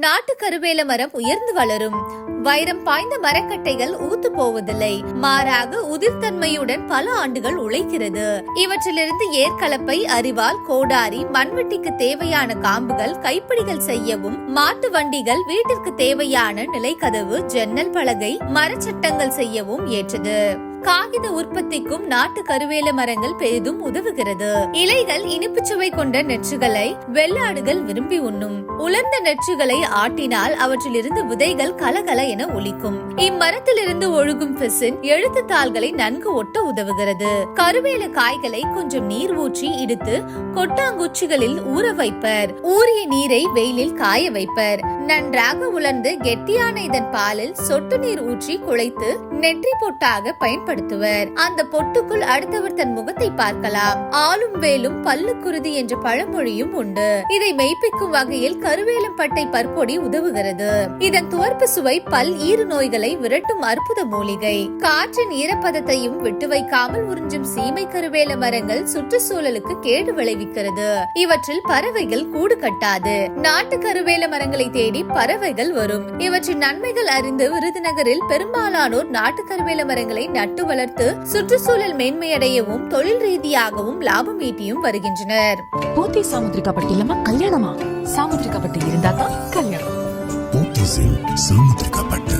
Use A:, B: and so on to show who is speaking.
A: நாட்டு கருவேல மரம் உயர்ந்து வளரும். வைரம் பாய்ந்த மரக்கட்டைகள் ஊத்து போவதில்லை. மாறாக உதிர்த்தன்மையுடன் பல ஆண்டுகள் உழைக்கிறது. இவற்றிலிருந்து ஏற்கலப்பை அரிவாள் கோடாரி மண்வெட்டிக்கு தேவையான காம்புகள் கைப்பிடிகள் செய்யவும் மாட்டு வண்டிகள் வீட்டிற்கு தேவையான நிலைக்கதவு ஜன்னல் பலகை மரச்சட்டங்கள் செய்யவும் ஏற்றது. காகித உற்பத்திக்கும் நாட்டு கருவேல மரங்கள் பெரிதும் உதவுகிறது. இலைகள் இனிப்பு சுவை கொண்ட நெற்றுகளை வெள்ளாடுகள் விரும்பி உண்ணும். உலர்ந்த நெற்றுகளை ஆட்டினால் அவற்றிலிருந்து விதைகள் கலகல என ஒலிக்கும். இம்மரத்திலிருந்து ஒழுகும் பிசின் எழுத்து தாள்களை நன்கு ஒட்ட உதவுகிறது. கருவேல காய்களை கொஞ்சம் நீர் ஊற்றி இடுத்து கொட்டாங்குச்சிகளில் ஊற வைப்பர். ஊறிய நீரை வெயிலில் காய வைப்பர். நன்றாக உலர்ந்து கெட்டியான இதன் பாலில் சொட்டு நீர் ஊற்றி குழைத்து நெற்றி பொட்டாக பயன்படுத்துவர். அந்த பொட்டுக்குள் அடுத்தவர் தன் முகத்தை பார்க்கலாம். ஆளும் வேலும் பல்லு குருதி என்ற பழமொழியும் உண்டு. இதை மெய்ப்பிக்கும் வகையில் கருவேலம் பட்டை பற்பொடி உதவுகிறது. இதன் துவர்ப்பு சுவை பல் ஈறு நோய்களை விரட்டும் அற்புத மூலிகை. காற்றின் ஈரப்பதத்தையும் விட்டு வைக்காமல் உறிஞ்சும் சீமை கருவேல மரங்கள் சுற்றுச்சூழலுக்கு கேடு விளைவிக்கிறது. இவற்றில் பறவைகள் கூடு கட்டாது. நாட்டு கருவேல மரங்களை தேடி பறவைகள் வரும். இவற்றின் நன்மைகள் அறிந்து விருதுநகரில் பெரும்பாலானோர் நாட்டு கருவேல மரங்களை நட்டு வளர்த்து சுற்றுச்சூழல் மேன்மையடையவும் தொழில் ரீதியாகவும் லாபம் ஈட்டியும் வருகின்றனர்.
B: போத்தி சாமுத்திரிகா பட்டி இல்லாம கல்யாணமா? சாமுத்திரிகா பட்டி இருந்தா தான் கல்யாணம்.
C: போத்தீஸில் சாமுத்திரிக்கப்பட்டு